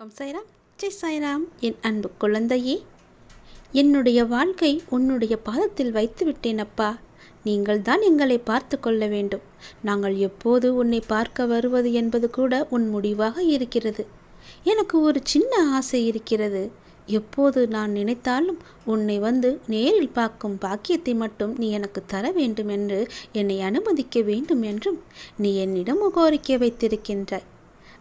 ஓம் சாய்ராம் ஜெய் சாய்ராம் என் அன்பு குழந்தையே என்னுடைய வாழ்க்கை உன்னுடைய பாதத்தில் வைத்து விட்டேன் அப்பா. நீங்கள் தான் எங்களை பார்த்து கொள்ள வேண்டும். நாங்கள் எப்போது உன்னை பார்க்க வருவது என்பது கூட உன் முடிவாக இருக்கிறது. எனக்கு ஒரு சின்ன ஆசை இருக்கிறது. எப்போது நான் நினைத்தாலும் உன்னை வந்து நேரில் பார்க்கும் பாக்கியத்தை மட்டும் நீ எனக்கு தர வேண்டும் என்று என்னை அனுமதிக்க வேண்டும் என்றும் நீ என்னிடம் கோரிக்கை வைத்திருக்கின்றாய்.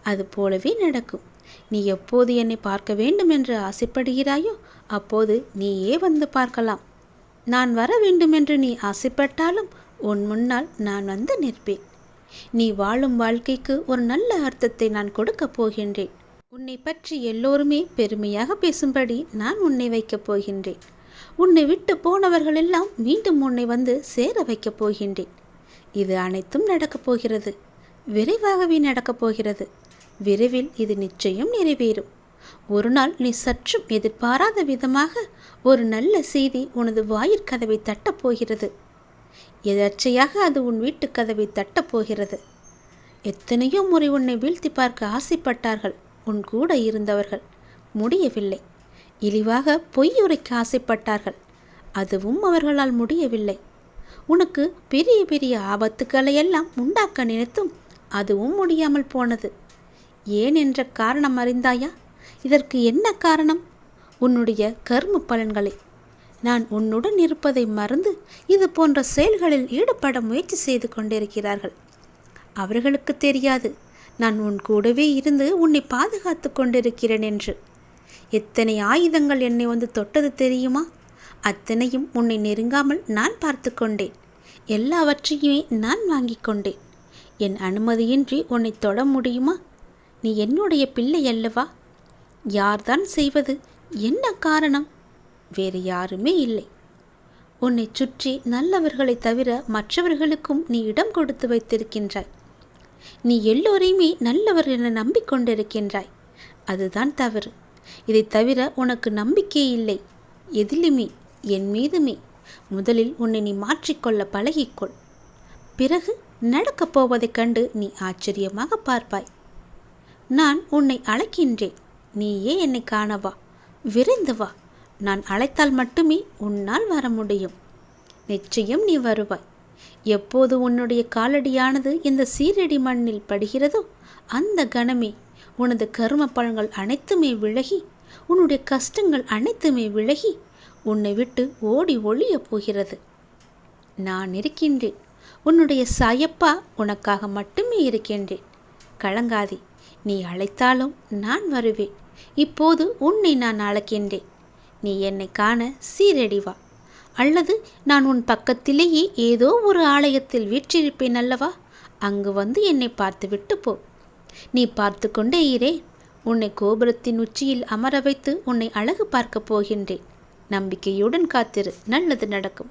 அது போலவே நடக்கும். நீ எப்போது என்னை பார்க்க வேண்டும் என்று ஆசைப்படுகிறாயோ அப்போது நீயே வந்து பார்க்கலாம். நான் வர வேண்டும் என்று நீ ஆசைப்பட்டாலும் உன் முன்னால் நான் வந்து நிற்பேன். நீ வாழும் வாழ்க்கைக்கு ஒரு நல்ல அர்த்தத்தை நான் கொடுக்கப் போகின்றேன். உன்னை பற்றி எல்லோருமே பெருமையாக பேசும்படி நான் உன்னை வைக்கப் போகின்றேன். உன்னை விட்டு போனவர்களெல்லாம் மீண்டும் உன்னை வந்து சேர வைக்கப் போகின்றேன். இது அனைத்தும் நடக்கப் போகிறது. விரைவாகவே நடக்கப் போகிறது. விரைவில் இது நிச்சயம் நிறைவேறும். ஒரு நாள் நீ சற்றும் எதிர்பாராத விதமாக ஒரு நல்ல செய்தி உனது வாயிற்கதவை தட்டப் போகிறது. எதர்ச்சையாக அது உன் வீட்டுக் கதவை தட்டப் போகிறது. எத்தனையோ முறை உன்னை வீழ்த்தி பார்க்க ஆசைப்பட்டார்கள். உன் கூட இருந்தவர்கள் முடியவில்லை. இழிவாக பொய்யுரைக்க ஆசைப்பட்டார்கள். அதுவும் அவர்களால் முடியவில்லை. உனக்கு பெரிய பெரிய ஆபத்துக்களை எல்லாம் உண்டாக்க நினைத்தும் அதுவும் முடியாமல் போனது. ஏன் என்ற காரணம் அறிந்தாயா? இதற்கு என்ன காரணம்? உன்னுடைய கர்ம பலன்களை. நான் உன்னுடன் இருப்பதை மறந்து இது போன்ற செயல்களில் ஈடுபட முயற்சி செய்து கொண்டிருக்கிறார்கள். அவர்களுக்கு தெரியாது. நான் உன் கூடவே இருந்து உன்னை பாதுகாத்து கொண்டிருக்கிறேன் என்று. எத்தனை ஆயுதங்கள் என்னை வந்து தொட்டது தெரியுமா? அத்தனையும் உன்னை நெருங்காமல் நான் பார்த்து கொண்டேன். எல்லாவற்றையுமே நான் வாங்கிக் கொண்டேன். என் அனுமதியின்றி உன்னை தொட முடியுமா? நீ என்னுடைய பிள்ளை அல்லவா? யார்தான் செய்வது? என்ன காரணம்? வேறு யாருமே இல்லை. உன்னை சுற்றி நல்லவர்களை தவிர மற்றவர்களுக்கும் நீ இடம் கொடுத்து வைத்திருக்கின்றாய். நீ எல்லோரையுமே நல்லவர் என நம்பிக்கொண்டிருக்கின்றாய். அதுதான் தவறு. இதை தவிர உனக்கு நம்பிக்கை இல்லை. எதிலுமே என் மீதுமே. முதலில் உன்னை நீ மாற்றிக்கொள்ள பழகிக்கொள். பிறகு நடக்கப் போவதைக் கண்டு நீ ஆச்சரியமாக பார்ப்பாய். நான் உன்னை அழைக்கின்றேன். நீயே என்னை காணவா. விரைந்து வா. நான் அழைத்தால் மட்டுமே உன்னால் வர முடியும். நிச்சயம் நீ வருவாய். எப்போது உன்னுடைய காலடியானது இந்த சீரடி மண்ணில் படுகிறதோ அந்த கணமே உனது கரும பழங்கள் அனைத்துமே விலகி உன்னுடைய கஷ்டங்கள் அனைத்துமே விலகி உன்னை விட்டு ஓடி ஒழிய போகிறது. நான் இருக்கின்றேன். உன்னுடைய சாயப்பா உனக்காக மட்டுமே இருக்கின்றேன். கலங்காதே. நீ அழைத்தாலும் நான் வருவேன். இப்போது உன்னை நான் அழைக்கின்றேன். நீ என்னை காண சீரடி வா. அல்லது நான் உன் பக்கத்திலேயே ஏதோ ஒரு ஆலயத்தில் வீற்றிருப்பேன் அல்லவா? அங்கு வந்து என்னை பார்த்துவிட்டு போ. நீ பார்த்து கொண்டே இரே. உன்னை கோபுரத்தின் உச்சியில் அமர வைத்து உன்னை அழகு பார்க்கப் போகின்றேன். நம்பிக்கையுடன் காத்திரு. நல்லது நடக்கும்.